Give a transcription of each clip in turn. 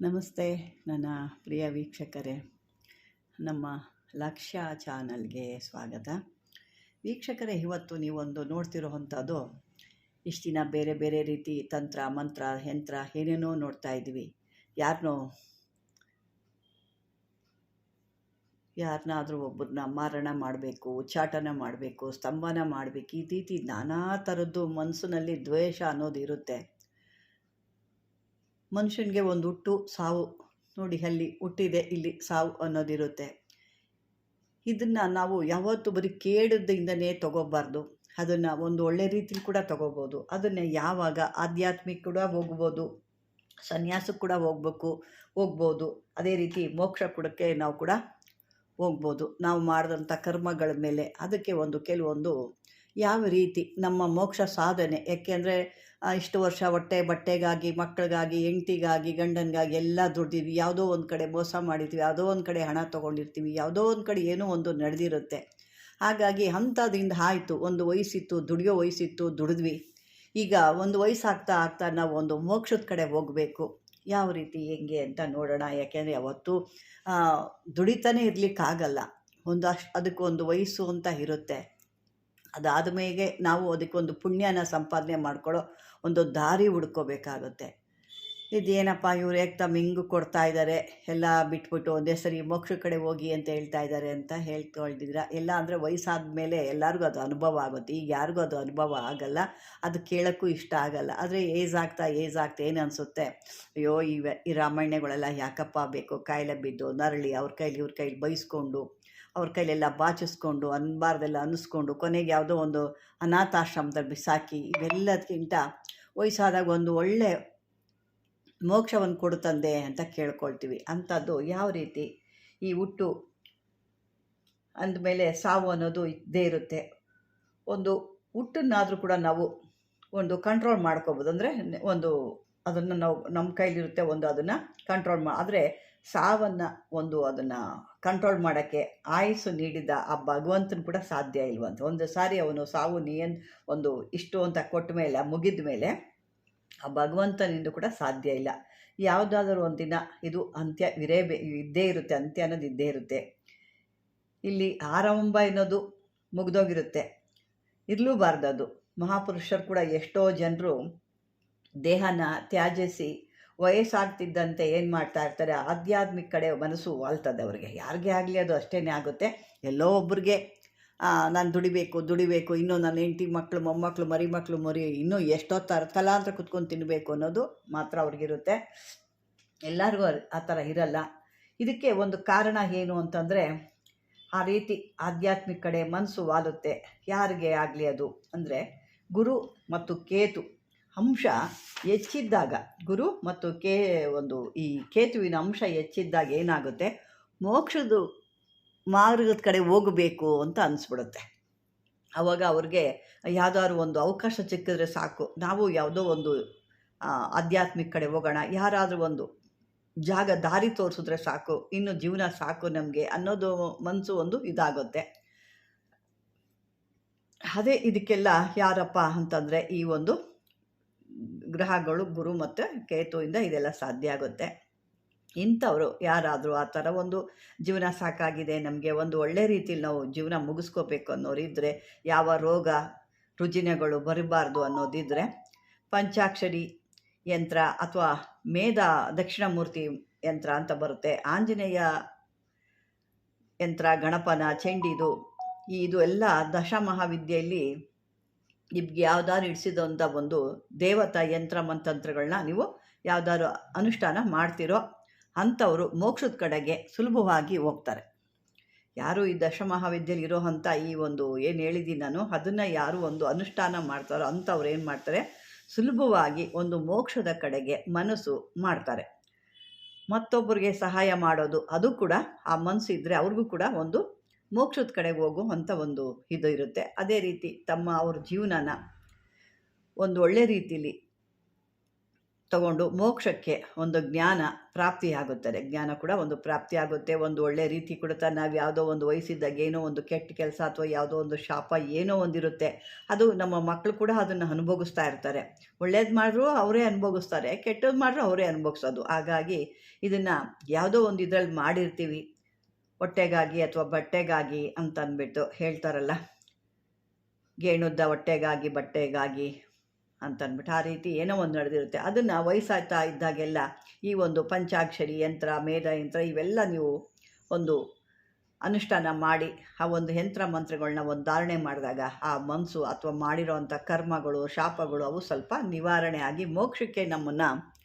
ನಮಸ್ತೆ ನನ್ನ ಪ್ರಿಯ ವೀಕ್ಷಕರೇ. ನಮ್ಮ ಲಕ್ಷ್ಯ ಚಾನಲ್ಗೆ ಸ್ವಾಗತ. ವೀಕ್ಷಕರೇ, ಇವತ್ತು ನೀವೊಂದು ನೋಡ್ತಿರೋವಂಥದ್ದು ಇಷ್ಟು ದಿನ ಬೇರೆ ಬೇರೆ ರೀತಿ ತಂತ್ರ, ಮಂತ್ರ, ಯಂತ್ರ ಏನೇನೋ ನೋಡ್ತಾ ಇದ್ವಿ ಯಾರನ್ನೋ ಯಾರನ್ನಾದರೂ ಒಬ್ಬರನ್ನ ಮಾರಣ ಮಾಡಬೇಕು, ಉಚ್ಚಾಟನ ಮಾಡಬೇಕು, ಸ್ತಂಭನ ಮಾಡಬೇಕು, ಈ ರೀತಿ ನಾನಾ ಥರದ್ದು ಮನಸ್ಸಿನಲ್ಲಿ ದ್ವೇಷ ಅನ್ನೋದು ಇರುತ್ತೆ. ಮನುಷ್ಯನಿಗೆ ಒಂದು ಹುಟ್ಟು, ಸಾವು. ನೋಡಿ ಅಲ್ಲಿ ಹುಟ್ಟಿದೆ, ಇಲ್ಲಿ ಸಾವು ಅನ್ನೋದಿರುತ್ತೆ. ಇದನ್ನು ನಾವು ಯಾವತ್ತೂ ಬರೀ ಕೇಳದಿಂದನೇ ತಗೋಬಾರ್ದು. ಅದನ್ನು ಒಂದು ಒಳ್ಳೆ ರೀತಿಲಿ ಕೂಡ ತಗೋಬೋದು. ಅದನ್ನೇ ಯಾವಾಗ ಆಧ್ಯಾತ್ಮಿಕ ಕೂಡ ಹೋಗ್ಬೋದು ಸನ್ಯಾಸಕ್ಕೆ ಕೂಡ ಹೋಗ್ಬೇಕು, ಹೋಗ್ಬೋದು. ಅದೇ ರೀತಿ ಮೋಕ್ಷ ಕೂಡಕ್ಕೆ ನಾವು ಕೂಡ ಹೋಗ್ಬೋದು. ನಾವು ಮಾಡಿದಂಥ ಕರ್ಮಗಳ ಮೇಲೆ. ಅದಕ್ಕೆ ಒಂದು ಕೆಲವೊಂದು ಯಾವ ರೀತಿ ನಮ್ಮ ಮೋಕ್ಷ ಸಾಧನೆ? ಯಾಕೆಂದರೆ ಇಷ್ಟು ವರ್ಷ ಹೊಟ್ಟೆ ಬಟ್ಟೆಗಾಗಿ, ಮಕ್ಕಳಿಗಾಗಿ, ಹೆಂಡ್ತಿಗಾಗಿ, ಗಂಡನಿಗಾಗಿ ಎಲ್ಲ ದುಡ್ದಿದ್ವಿ. ಯಾವುದೋ ಒಂದು ಕಡೆ ಮೋಸ ಮಾಡಿದ್ವಿ. ಯಾವುದೋ ಒಂದು ಕಡೆ ಹಣ ತೊಗೊಂಡಿರ್ತೀವಿ. ಯಾವುದೋ ಒಂದು ಕಡೆ ಏನೋ ಒಂದು ನಡೆದಿರುತ್ತೆ. ಹಾಗಾಗಿ ಅಂಥದ್ರಿಂದ ಆಯಿತು. ಒಂದು ವಯಸ್ಸಿತ್ತು, ದುಡಿಯೋ ವಯಸ್ಸಿತ್ತು, ದುಡಿದ್ವಿ. ಈಗ ಒಂದು ವಯಸ್ಸಾಗ್ತಾ ಆಗ್ತಾ ನಾವು ಒಂದು ಮೋಕ್ಷದ ಕಡೆ ಹೋಗಬೇಕು. ಯಾವ ರೀತಿ, ಹೆಂಗೆ ಅಂತ ನೋಡೋಣ. ಯಾಕೆಂದರೆ ಯಾವತ್ತೂ ದುಡಿತಾನೆ ಇರಲಿಕ್ಕಾಗಲ್ಲ. ಒಂದು ಅಷ್ಟು, ಅದಕ್ಕೊಂದು ವಯಸ್ಸು ಅಂತ ಇರುತ್ತೆ. ಅದಾದ ಮೇಲೆ ನಾವು ಅದಕ್ಕೊಂದು ಪುಣ್ಯನ ಸಂಪಾದನೆ ಮಾಡ್ಕೊಳ್ಳೋ ಒಂದು ದಾರಿ ಹುಡ್ಕೋಬೇಕಾಗುತ್ತೆ. ಇದೇನಪ್ಪ ಇವ್ರು ತಮ್ಮ ಹಿಂಗು ಕೊಡ್ತಾ ಇದ್ದಾರೆ? ಎಲ್ಲ ಬಿಟ್ಬಿಟ್ಟು ಒಂದೇ ಸರಿ ಮೋಕ್ಷ ಕಡೆ ಹೋಗಿ ಅಂತ ಹೇಳ್ತಾ ಇದ್ದಾರೆ ಅಂತ ಹೇಳ್ಕೊಳ್ದಿದ್ರ ಎಲ್ಲ ಅಂದರೆ ವಯಸ್ಸಾದ ಮೇಲೆ ಎಲ್ಲರಿಗೂ ಅದು ಅನುಭವ ಆಗುತ್ತೆ. ಈಗ ಯಾರಿಗೂ ಅದು ಅನುಭವ ಆಗಲ್ಲ. ಅದು ಕೇಳೋಕ್ಕೂ ಇಷ್ಟ ಆಗಲ್ಲ. ಆದರೆ ಏಜ್ ಆಗ್ತಾ ಏಜ್ ಆಗ್ತಾ ಏನು ಅನಿಸುತ್ತೆ? ಅಯ್ಯೋ ಈ ರಾಮಾಯಣಗಳೆಲ್ಲ ಯಾಕಪ್ಪ ಬೇಕು? ಕಾಯಿಲೆ ಬಿದ್ದು ನರಳಿ ಅವ್ರ ಕೈಲಿ, ಇವ್ರ ಕೈಲಿ ಬೈಸ್ಕೊಂಡು ಅವ್ರ ಕೈಲೆಲ್ಲ ಬಾಚಿಸ್ಕೊಂಡು, ಅನ್ಬಾರ್ದೆಲ್ಲ ಅನ್ನಿಸ್ಕೊಂಡು ಕೊನೆಗೆ ಯಾವುದೋ ಒಂದು ಅನಾಥಾಶ್ರಮದಲ್ಲಿ ಬಿಸಾಕಿ ಇವೆಲ್ಲದಕ್ಕಿಂತ ವಯಸ್ಸಾದಾಗ ಒಂದು ಒಳ್ಳೆ ಮೋಕ್ಷವನ್ನು ಕೊಡುತ್ತಂದೆ ಅಂತ ಕೇಳ್ಕೊಳ್ತೀವಿ. ಅಂಥದ್ದು ಯಾವ ರೀತಿ ಈ ಹುಟ್ಟು ಅಂದಮೇಲೆ ಸಾವು ಅನ್ನೋದು ಇದ್ದೇ ಇರುತ್ತೆ. ಒಂದು ಹುಟ್ಟನ್ನಾದರೂ ಕೂಡ ನಾವು ಒಂದು ಕಂಟ್ರೋಲ್ ಮಾಡ್ಕೋಬೋದು. ಅಂದರೆ ಒಂದು ಅದನ್ನು ನಾವು ನಮ್ಮ ಕೈಲಿರುತ್ತೆ ಒಂದು ಅದನ್ನು ಕಂಟ್ರೋಲ್ ಮಾ, ಆದರೆ ಸಾವನ್ನು ಒಂದು ಅದನ್ನು ಕಂಟ್ರೋಲ್ ಮಾಡೋಕ್ಕೆ ಆಯಸ್ಸು ನೀಡಿದ ಆ ಭಗವಂತನ ಕೂಡ ಸಾಧ್ಯ ಇಲ್ವಂತ. ಒಂದು ಸಾರಿ ಅವನು ಸಾವು ನಿಯನ್ ಒಂದು ಇಷ್ಟು ಅಂತ ಕೊಟ್ಟ ಮೇಲೆ, ಮುಗಿದ ಮೇಲೆ ಆ ಭಗವಂತನಿಂದ ಕೂಡ ಸಾಧ್ಯ ಇಲ್ಲ. ಯಾವುದಾದ್ರೂ ಒಂದು ದಿನ ಇದು ಅಂತ್ಯ ಇರೇ ಇದ್ದೇ ಇರುತ್ತೆ, ಅಂತ್ಯ ಅನ್ನೋದು ಇದ್ದೇ ಇರುತ್ತೆ. ಇಲ್ಲಿ ಆರಂಭ ಅನ್ನೋದು ಮುಗ್ದೋಗಿರುತ್ತೆ. ಇರಲೂಬಾರ್ದು ಅದು. ಮಹಾಪುರುಷರು ಕೂಡ ಎಷ್ಟೋ ಜನರು ದೇಹನ ತ್ಯಾಜಿಸಿ ವಯಸ್ಸಾಗ್ತಿದ್ದಂತೆ ಏನು ಮಾಡ್ತಾ ಇರ್ತಾರೆ? ಆಧ್ಯಾತ್ಮಿಕ ಕಡೆ ಮನಸ್ಸು ವಾಲ್ತದೆ ಅವ್ರಿಗೆ. ಯಾರಿಗೆ ಆಗಲಿ ಅದು ಅಷ್ಟೇ ಆಗುತ್ತೆ. ಎಲ್ಲೋ ಒಬ್ರಿಗೆ ನಾನು ದುಡಿಬೇಕು ದುಡಿಬೇಕು, ಇನ್ನೂ ನನ್ನ ಹೆಂಡತಿ ಮಕ್ಕಳು ಮೊಮ್ಮಕ್ಕಳು ಮರಿ ಮಕ್ಕಳು ಮರಿ, ಇನ್ನೂ ಎಷ್ಟೋ ಥರ ಅಂತ ಕುತ್ಕೊಂಡು ತಿನ್ನಬೇಕು ಅನ್ನೋದು ಮಾತ್ರ ಅವ್ರಿಗಿರುತ್ತೆ. ಎಲ್ಲರಿಗೂ ಆ ಥರ ಇರಲ್ಲ. ಇದಕ್ಕೆ ಒಂದು ಕಾರಣ ಏನು ಅಂತಂದರೆ, ಆ ರೀತಿ ಆಧ್ಯಾತ್ಮಿಕ ಕಡೆ ಮನಸ್ಸು ವಾಲುತ್ತೆ. ಯಾರಿಗೆ ಆಗಲಿ ಅದು? ಅಂದರೆ ಗುರು ಮತ್ತು ಕೇತು. ಅಂಶ ಹೆಚ್ಚಿದ್ದಾಗ, ಗುರು ಮತ್ತು ಕೇ, ಒಂದು ಈ ಕೇತುವಿನ ಅಂಶ ಹೆಚ್ಚಿದ್ದಾಗ ಏನಾಗುತ್ತೆ? ಮೋಕ್ಷದ ಮಾರ್ಗದ ಕಡೆ ಹೋಗಬೇಕು ಅಂತ ಅನಿಸ್ಬಿಡುತ್ತೆ. ಆವಾಗ ಅವ್ರಿಗೆ ಯಾವುದಾದ್ರು ಒಂದು ಅವಕಾಶ ಸಿಕ್ಕಿದ್ರೆ ಸಾಕು. ನಾವು ಯಾವುದೋ ಒಂದು ಆಧ್ಯಾತ್ಮಿಕ ಕಡೆ ಹೋಗೋಣ. ಯಾರಾದರೂ ಒಂದು ಜಾಗ ದಾರಿ ತೋರಿಸಿದ್ರೆ ಸಾಕು. ಇನ್ನು ಜೀವನ ಸಾಕು ನಮಗೆ ಅನ್ನೋದು ಮನಸ್ಸು ಒಂದು ಇದಾಗುತ್ತೆ. ಅದೇ ಇದಕ್ಕೆಲ್ಲ ಯಾರಪ್ಪ ಅಂತಂದರೆ ಈ ಒಂದು ಗ್ರಹಗಳು ಗುರು ಮತ್ತು ಕೇತುವಿಂದ ಇದೆಲ್ಲ ಸಾಧ್ಯ ಆಗುತ್ತೆ. ಇಂಥವರು ಯಾರಾದರೂ ಆ ಥರ ಒಂದು ಜೀವನ ಸಾಕಾಗಿದೆ, ನಮಗೆ ಒಂದು ಒಳ್ಳೆ ರೀತಿಯಲ್ಲಿ ನಾವು ಜೀವನ ಮುಗಿಸ್ಕೋಬೇಕು ಅನ್ನೋರಿದ್ದರೆ ಯಾವ ರೋಗ ರುಜಿನಗಳು ಬರಬಾರ್ದು ಅನ್ನೋದಿದ್ದರೆ ಪಂಚಾಕ್ಷರಿ ಯಂತ್ರ ಅಥವಾ ಮೇಧ ದಕ್ಷಿಣಮೂರ್ತಿ ಯಂತ್ರ ಅಂತ ಬರುತ್ತೆ. ಆಂಜನೇಯ ಯಂತ್ರ, ಗಣಪನ, ಚೆಂಡಿದು ಇದು ಎಲ್ಲ ದಶಮಹಾವಿದ್ಯೆಯಲ್ಲಿ ನಿಮ್ಗೆ ಯಾವ್ದಾದ್ರು ಇಡಿಸಿದಂಥ ಒಂದು ದೇವತಾ ಯಂತ್ರ ಮಂತಂತ್ರಗಳನ್ನ ನೀವು ಯಾವ್ದಾದ್ರು ಅನುಷ್ಠಾನ ಮಾಡ್ತಿರೋ ಅಂಥವರು ಮೋಕ್ಷದ ಕಡೆಗೆ ಸುಲಭವಾಗಿ ಹೋಗ್ತಾರೆ. ಯಾರು ಈ ದಶಮಹಾವಿದ್ಯೆಯಲ್ಲಿ ಇರೋ ಅಂಥ ಈ ಒಂದು ಏನು ಹೇಳಿದ್ದೀನಿ ನಾನು, ಅದನ್ನು ಯಾರು ಒಂದು ಅನುಷ್ಠಾನ ಮಾಡ್ತಾರೋ ಅಂಥವ್ರು ಏನು ಮಾಡ್ತಾರೆ? ಸುಲಭವಾಗಿ ಒಂದು ಮೋಕ್ಷದ ಕಡೆಗೆ ಮನಸ್ಸು ಮಾಡ್ತಾರೆ. ಮತ್ತೊಬ್ಬರಿಗೆ ಸಹಾಯ ಮಾಡೋದು ಅದು ಕೂಡ ಆ ಮನಸ್ಸು ಇದ್ದರೆ ಅವ್ರಿಗೂ ಕೂಡ ಒಂದು ಮೋಕ್ಷದ ಕಡೆಗೆ ಹೋಗೋ ಅಂಥ ಒಂದು ಇದು ಇರುತ್ತೆ. ಅದೇ ರೀತಿ ತಮ್ಮ ಅವ್ರ ಜೀವನನ ಒಂದು ಒಳ್ಳೆ ರೀತಿಲಿ ತಗೊಂಡು ಮೋಕ್ಷಕ್ಕೆ ಒಂದು ಜ್ಞಾನ ಪ್ರಾಪ್ತಿಯಾಗುತ್ತದೆ. ಜ್ಞಾನ ಕೂಡ ಒಂದು ಪ್ರಾಪ್ತಿಯಾಗುತ್ತೆ. ಒಂದು ಒಳ್ಳೆ ರೀತಿ ಕೂಡ ನಾವು ಯಾವುದೋ ಒಂದು ವಯಸ್ಸಿದ್ದಾಗ ಏನೋ ಒಂದು ಕೆಟ್ಟ ಕೆಲಸ ಅಥವಾ ಯಾವುದೋ ಒಂದು ಶಾಪ ಏನೋ ಒಂದಿರುತ್ತೆ. ಅದು ನಮ್ಮ ಮಕ್ಕಳು ಕೂಡ ಅದನ್ನು ಅನುಭವಿಸ್ತಾ ಇರ್ತಾರೆ. ಒಳ್ಳೇದು ಮಾಡಿದ್ರು ಅವರೇ ಅನುಭವಿಸ್ತಾರೆ ಕೆಟ್ಟದ್ದು ಮಾಡಿದ್ರು ಅವರೇ ಅನುಭವಿಸೋದು ಹಾಗಾಗಿ ಇದನ್ನು ಯಾವುದೋ ಒಂದು ಇದರಲ್ಲಿ ಮಾಡಿರ್ತೀವಿ. ಹೊಟ್ಟೆಗಾಗಿ ಅಥವಾ ಬಟ್ಟೆಗಾಗಿ ಅಂತ ಅಂದ್ಬಿಟ್ಟು ಹೇಳ್ತಾರಲ್ಲ. ಗೇಣುದ್ದ ಹೊಟ್ಟೆಗಾಗಿ, ಬಟ್ಟೆಗಾಗಿ ಅಂತ ಅಂದ್ಬಿಟ್ಟು ಆ ರೀತಿ ಏನೋ ಒಂದು ನಡೆದಿರುತ್ತೆ. ಅದನ್ನು ವಯಸ್ಸಾಯ್ತಾ ಇದ್ದಾಗೆಲ್ಲ ಈ ಒಂದು ಪಂಚಾಕ್ಷರಿ ಯಂತ್ರ, ಮೇಧ ಯಂತ್ರ ಇವೆಲ್ಲ ನೀವು ಒಂದು ಅನುಷ್ಠಾನ ಮಾಡಿ ಆ ಒಂದು ಯಂತ್ರ ಮಂತ್ರಗಳನ್ನ ಒಂದು ಧಾರಣೆ ಮಾಡಿದಾಗ ಆ ಮನಸ್ಸು ಅಥವಾ ಮಾಡಿರೋವಂಥ ಕರ್ಮಗಳು, ಶಾಪಗಳು ಅವು ಸ್ವಲ್ಪ ನಿವಾರಣೆ ಆಗಿ ಮೋಕ್ಷಕ್ಕೆ ನಮ್ಮನ್ನು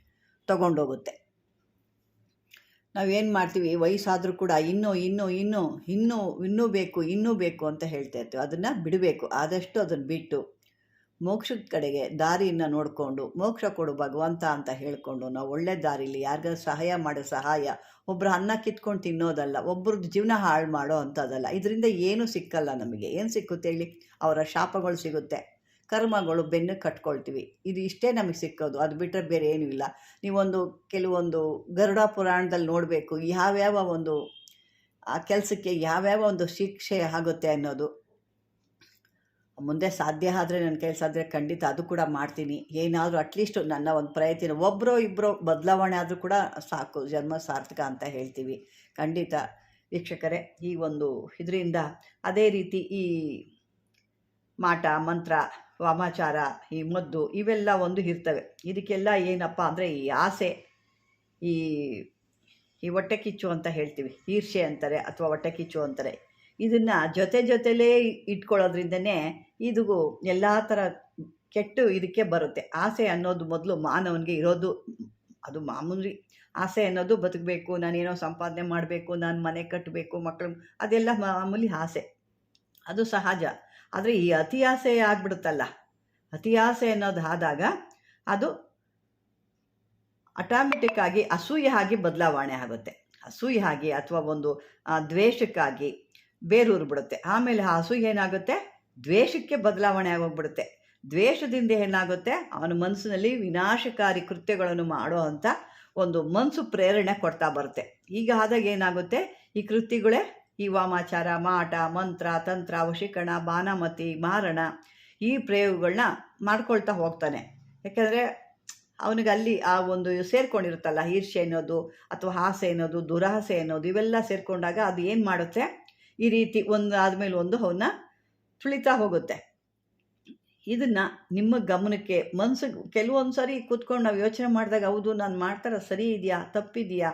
ತಗೊಂಡೋಗುತ್ತೆ. ನಾವೇನು ಮಾಡ್ತೀವಿ? ವಯಸ್ಸಾದರೂ ಕೂಡ ಇನ್ನೂ ಇನ್ನೂ ಇನ್ನೂ ಇನ್ನೂ ಇನ್ನೂ ಬೇಕು ಇನ್ನೂ ಬೇಕು ಅಂತ ಹೇಳ್ತಾ ಇರ್ತೀವಿ. ಅದನ್ನು ಬಿಡಬೇಕು. ಆದಷ್ಟು ಅದನ್ನು ಬಿಟ್ಟು ಮೋಕ್ಷದ ಕಡೆಗೆ ದಾರಿಯನ್ನು ನೋಡಿಕೊಂಡು, ಮೋಕ್ಷ ಕೊಡು ಭಗವಂತ ಅಂತ ಹೇಳಿಕೊಂಡು, ನಾವು ಒಳ್ಳೆ ದಾರಿಲಿ ಯಾರಿಗಾದ್ರು ಸಹಾಯ ಮಾಡೋ ಸಹಾಯ ಒಬ್ಬರು ಅನ್ನ ಕಿತ್ಕೊಂಡು ತಿನ್ನೋದಲ್ಲ ಒಬ್ಬರದ್ದು ಜೀವನ ಹಾಳು ಮಾಡೋ ಅಂಥದ್ದಲ್ಲ, ಇದರಿಂದ ಏನೂ ಸಿಕ್ಕಲ್ಲ ನಮಗೆ. ಏನು ಸಿಕ್ಕುತ್ತೆ ಹೇಳಿ? ಅವರ ಶಾಪಗಳು ಸಿಗುತ್ತೆ. ಕರ್ಮಗಳು ಬೆನ್ನು ಕಟ್ಕೊಳ್ತೀವಿ. ಇದು ಇಷ್ಟೇ ನಮಗೆ ಸಿಕ್ಕೋದು. ಅದು ಬಿಟ್ಟರೆ ಬೇರೆ ಏನೂ ಇಲ್ಲ. ನೀವೊಂದು ಕೆಲವೊಂದು ಗರುಡ ಪುರಾಣದಲ್ಲಿ ನೋಡಬೇಕು. ಯಾವ್ಯಾವ ಒಂದು, ಆ ಕೆಲಸಕ್ಕೆ ಯಾವ್ಯಾವ ಒಂದು ಶಿಕ್ಷೆ ಆಗುತ್ತೆ ಅನ್ನೋದು. ಮುಂದೆ ಸಾಧ್ಯ ಆದರೆ ನನ್ನ ಕೆಲಸ ಆದರೆ ಖಂಡಿತ ಅದು ಕೂಡ ಮಾಡ್ತೀನಿ. ಏನಾದರೂ ಅಟ್ಲೀಸ್ಟ್ ನನ್ನ ಒಂದು ಪ್ರಯತ್ನ ಒಬ್ಬರೋ ಇಬ್ಬರೋ ಬದಲಾವಣೆ ಆದರೂ ಕೂಡ ಸಾಕು. ಜನ್ಮ ಸಾರ್ಥಕ ಅಂತ ಹೇಳ್ತೀವಿ. ಖಂಡಿತ. ವೀಕ್ಷಕರೇ, ಈ ಒಂದು ಇದರಿಂದ ಅದೇ ರೀತಿ ಈ ಮಾಟ, ಮಂತ್ರ ವಾಮಾಚಾರ, ಈ ಮದ್ದು ಇವೆಲ್ಲ ಒಂದು ಇರ್ತವೆ. ಇದಕ್ಕೆಲ್ಲ ಏನಪ್ಪ ಅಂದರೆ ಈ ಆಸೆ, ಈ ಈ ಹೊಟ್ಟೆ ಕಿಚ್ಚು ಅಂತ ಹೇಳ್ತೀವಿ. ಈರ್ಷೆ ಅಂತಾರೆ ಅಥವಾ ಹೊಟ್ಟೆ ಕಿಚ್ಚು ಅಂತಾರೆ. ಇದನ್ನು ಜೊತೆ ಜೊತೆಲೇ ಇಟ್ಕೊಳ್ಳೋದ್ರಿಂದನೇ ಇದು ಎಲ್ಲ ಥರ ಕೆಟ್ಟು ಇದಕ್ಕೆ ಬರುತ್ತೆ. ಆಸೆ ಅನ್ನೋದು ಮೊದಲು ಮಾನವನಿಗೆ ಇರೋದು, ಅದು ಮಾಮೂಲಿ ಆಸೆ ಅನ್ನೋದು ಬದುಕಬೇಕು, ನಾನೇನೋ ಸಂಪಾದನೆ ಮಾಡಬೇಕು, ನಾನು ಮನೆ ಕಟ್ಟಬೇಕು ಮಕ್ಕಳು ಅದೆಲ್ಲ ಮಾಮೂಲಿ ಆಸೆ. ಅದು ಸಹಜ. ಆದರೆ ಈ ಅತಿ ಆಸೆ ಆಗ್ಬಿಡುತ್ತಲ್ಲ. ಅತಿ ಆಸೆ ಅನ್ನೋದು ಆದಾಗ ಅದು ಆಟೋಮೆಟಿಕ್ ಆಗಿ ಅಸೂಯೆ ಆಗಿ ಬದಲಾವಣೆ ಆಗುತ್ತೆ. ಅಸೂಯೆ ಆಗಿ ಅಥವಾ ಒಂದು ದ್ವೇಷಕ್ಕಾಗಿ ಬೇರೂರು ಬಿಡುತ್ತೆ. ಆಮೇಲೆ ಆ ಅಸೂಯೆ ಏನಾಗುತ್ತೆ? ದ್ವೇಷಕ್ಕೆ ಬದಲಾವಣೆ ಆಗೋಗ್ಬಿಡುತ್ತೆ. ದ್ವೇಷದಿಂದ ಏನಾಗುತ್ತೆ? ಅವನ ಮನಸ್ಸಿನಲ್ಲಿ ವಿನಾಶಕಾರಿ ಕೃತ್ಯಗಳನ್ನು ಮಾಡೋ ಅಂಥ ಒಂದು ಮನಸ್ಸು ಪ್ರೇರಣೆ ಕೊಡ್ತಾ ಬರುತ್ತೆ. ಈಗ ಆದಾಗ ಏನಾಗುತ್ತೆ? ಈ ಕೃತ್ಯಗಳೇ ಈ ವಾಮಾಚಾರ ಮಾಟ, ಮಂತ್ರ, ತಂತ್ರ, ವಶೀಕರಣ, ಬಾನಮತಿ, ಮಾರಣ ಈ ಪ್ರಯೋಗಗಳನ್ನ ಮಾಡ್ಕೊಳ್ತಾ ಹೋಗ್ತಾನೆ. ಯಾಕೆಂದರೆ ಅವನಿಗೆ ಅಲ್ಲಿ ಆ ಒಂದು ಸೇರ್ಕೊಂಡಿರುತ್ತಲ್ಲ ಈರ್ಷೆ ಅನ್ನೋದು ಅಥವಾ ಆಸೆ ಅನ್ನೋದು, ದುರಾಸೆ ಅನ್ನೋದು ಇವೆಲ್ಲ ಸೇರಿಕೊಂಡಾಗ ಅದು ಏನು ಮಾಡುತ್ತೆ? ಈ ರೀತಿ ಒಂದು ಆದಮೇಲೆ ಒಂದು ಅವನ್ನ ತುಳಿತಾ ಹೋಗುತ್ತೆ. ಇದನ್ನು ನಿಮ್ಮ ಗಮನಕ್ಕೆ ಮನಸ್ಸಿಗೆ ಕೆಲವೊಂದು ಸಾರಿ ಕೂತ್ಕೊಂಡು ನಾವು ಯೋಚನೆ ಮಾಡಿದಾಗ, ಹೌದು, ನಾನು ಮಾಡ್ತಾರ, ಸರಿ ಇದೆಯಾ? ತಪ್ಪಿದೆಯಾ?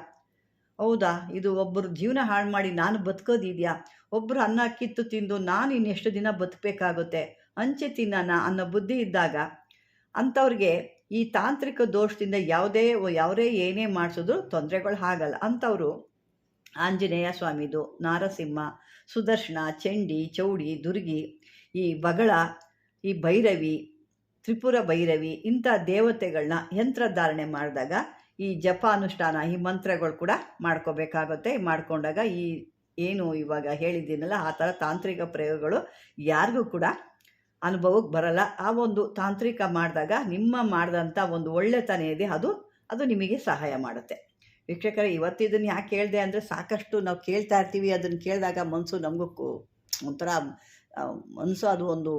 ಹೌದಾ? ಇದು ಒಬ್ಬರು ಜೀವನ ಹಾಳು ಮಾಡಿ ನಾನು ಬದುಕೋದಿದೆಯಾ? ಒಬ್ಬರು ಅನ್ನ ಕಿತ್ತು ತಿಂದು ನಾನು ಇನ್ನೆಷ್ಟು ದಿನ ಬದುಕಬೇಕಾಗುತ್ತೆ? ಅಂಚೆ ತಿನ್ನೋಣ ಅನ್ನೋ ಬುದ್ಧಿ ಇದ್ದಾಗ ಅಂಥವ್ರಿಗೆ ಈ ತಾಂತ್ರಿಕ ದೋಷದಿಂದ ಯಾವುದೇ ಯಾವರೇ ಏನೇ ಮಾಡಿಸಿದ್ರು ತೊಂದರೆಗಳು ಆಗಲ್ಲ. ಅಂಥವ್ರು ಆಂಜನೇಯ ಸ್ವಾಮಿದು, ನಾರಸಿಂಹ, ಸುದರ್ಶನ, ಚಂಡಿ, ಚೌಡಿ, ದುರ್ಗಿ, ಈ ಬಗಳ, ಈ ಭೈರವಿ, ತ್ರಿಪುರ ಭೈರವಿ ಇಂಥ ದೇವತೆಗಳನ್ನ ಯಂತ್ರಧಾರಣೆ ಮಾಡಿದಾಗ ಈ ಜಪ ಅನುಷ್ಠಾನ ಈ ಮಂತ್ರಗಳು ಕೂಡ ಮಾಡ್ಕೋಬೇಕಾಗುತ್ತೆ. ಮಾಡ್ಕೊಂಡಾಗ ಈ ಏನು ಇವಾಗ ಹೇಳಿದ್ದೀನಲ್ಲ, ಆ ಥರ ತಾಂತ್ರಿಕ ಪ್ರಯೋಗಗಳು ಯಾರಿಗೂ ಕೂಡ ಅನುಭವಕ್ಕೆ ಬರಲ್ಲ. ಆ ಒಂದು ತಾಂತ್ರಿಕ ಮಾಡಿದಾಗ ನಿಮ್ಮ ಮಾಡಿದಂಥ ಒಂದು ಒಳ್ಳೆತನ ಇದೆ, ಅದು ಅದು ನಿಮಗೆ ಸಹಾಯ ಮಾಡುತ್ತೆ. ವೀಕ್ಷಕರೇ ಇವತ್ತು ಇದನ್ನು ಯಾಕೆ ಹೇಳಿದೆ ಅಂದರೆ ಸಾಕಷ್ಟು ನಾವು ಕೇಳ್ತಾ ಇರ್ತೀವಿ, ಅದನ್ನು ಕೇಳಿದಾಗ ಮನಸ್ಸು ನಮಗೂ ಒಂಥರ ಮನಸ್ಸು ಅದು ಒಂದು,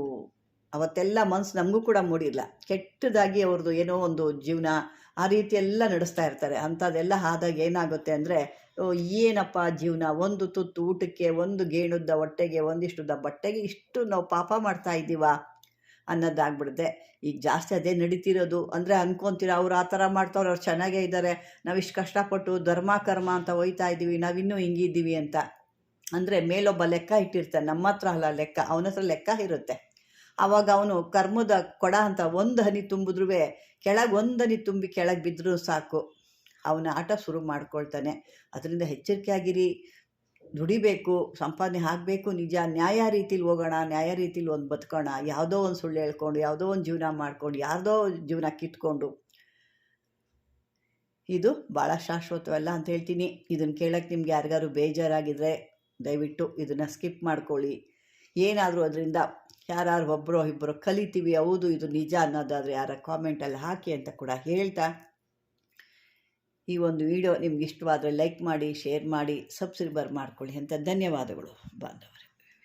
ಅವತ್ತೆಲ್ಲ ಮನಸ್ಸು ನಮಗೂ ಕೂಡ ಮೂಡಿಲ್ಲ. ಕೆಟ್ಟದಾಗಿ ಅವ್ರದ್ದು ಏನೋ ಒಂದು ಜೀವನ ಆ ರೀತಿ ಎಲ್ಲ ನಡೆಸ್ತಾ ಇರ್ತಾರೆ. ಅಂಥದ್ದೆಲ್ಲ ಆದಾಗ ಏನಾಗುತ್ತೆ ಅಂದರೆ ಏನಪ್ಪ ಜೀವನ? ಒಂದು ತುತ್ತು ಊಟಕ್ಕೆ, ಒಂದು ಗೇಣುದ್ದ ಹೊಟ್ಟೆಗೆ ಒಂದಿಷ್ಟುದ್ದ ಬಟ್ಟೆಗೆ ಇಷ್ಟು ನಾವು ಪಾಪ ಮಾಡ್ತಾ ಇದ್ದೀವ? ಅನ್ನೋದಾಗ್ಬಿಡುತ್ತೆ. ಈಗ ಜಾಸ್ತಿ ಅದೇ ನಡೀತಿರೋದು ಅಂದರೆ ಅನ್ಕೊಂತೀರ, ಅವ್ರು ಆ ಥರ ಮಾಡ್ತಾವ್ರು, ಅವ್ರು ಚೆನ್ನಾಗೇ ಇದ್ದಾರೆ. ನಾವು ಇಷ್ಟು ಕಷ್ಟಪಟ್ಟು ಧರ್ಮ ಕರ್ಮ ಅಂತ ಹೋಯ್ತಾ ಇದ್ದೀವಿ ನಾವಿನ್ನೂ ಹಿಂಗಿದ್ದೀವಿ ಅಂತ. ಅಂದರೆ ಮೇಲೊಬ್ಬ ಲೆಕ್ಕ ಇಟ್ಟಿರ್ತಾನೆ ನಮ್ಮ ಹತ್ರ ಅಲ್ಲ ಲೆಕ್ಕ ಅವನ ಹತ್ರ ಲೆಕ್ಕ ಇರುತ್ತೆ. ಆವಾಗ ಅವನು ಕರ್ಮದ ಕೊಡ ಅಂತ ಒಂದು ಹನಿ ತುಂಬಿದ್ರೂ ಕೆಳಗೆ ಒಂದು ಹನಿ ತುಂಬಿ ಕೆಳಗೆ ಬಿದ್ದರೂ ಸಾಕು. ಅವನ ಆಟ ಶುರು ಮಾಡ್ಕೊಳ್ತಾನೆ. ಅದರಿಂದ ಎಚ್ಚರಿಕೆಯಾಗಿರಿ. ದುಡಿಬೇಕು, ಸಂಪಾದನೆ ಆಗಬೇಕು, ನಿಜ ನ್ಯಾಯ ರೀತಿಲಿ ಹೋಗೋಣ, ನ್ಯಾಯ ರೀತಿಲಿ ಒಂದು ಬದುಕೋಣ, ಯಾವುದೋ ಒಂದು ಸುಳ್ಳು ಹೇಳ್ಕೊಂಡು, ಯಾವುದೋ ಒಂದು ಜೀವನ ಮಾಡ್ಕೊಂಡು, ಯಾರ್ದೋ ಜೀವನ ಕಿತ್ಕೊಂಡು. ಇದು ಭಾಳ ಶಾಶ್ವತವಲ್ಲ ಅಂತ ಹೇಳ್ತೀನಿ. ಇದನ್ನು ಕೇಳೋಕ್ಕೆ ನಿಮ್ಗೆ ಯಾರಿಗಾರು ಬೇಜಾರಾಗಿದ್ದರೆ ದಯವಿಟ್ಟು ಇದನ್ನು ಸ್ಕಿಪ್ ಮಾಡ್ಕೊಳ್ಳಿ. ಏನಾದರೂ ಅದರಿಂದ ಯಾರು ಒಬ್ಬರೋ ಇಬ್ಬರು ಕಲಿತೀವಿ, ಹೌದು, ಇದು ನಿಜ ಅನ್ನೋದಾದರೆ ಯಾರ ಕಾಮೆಂಟಲ್ಲಿ ಹಾಕಿ ಅಂತ ಕೂಡ ಹೇಳ್ತಾ. ಈ ಒಂದು ವಿಡಿಯೋ ನಿಮ್ಗೆ ಇಷ್ಟವಾದರೆ ಲೈಕ್ ಮಾಡಿ ಶೇರ್ ಮಾಡಿ ಸಬ್ಸ್ಕ್ರೈಬರ್ ಮಾಡ್ಕೊಳ್ಳಿ ಅಂತ ಧನ್ಯವಾದಗಳು, ಬಾಂಧವರು.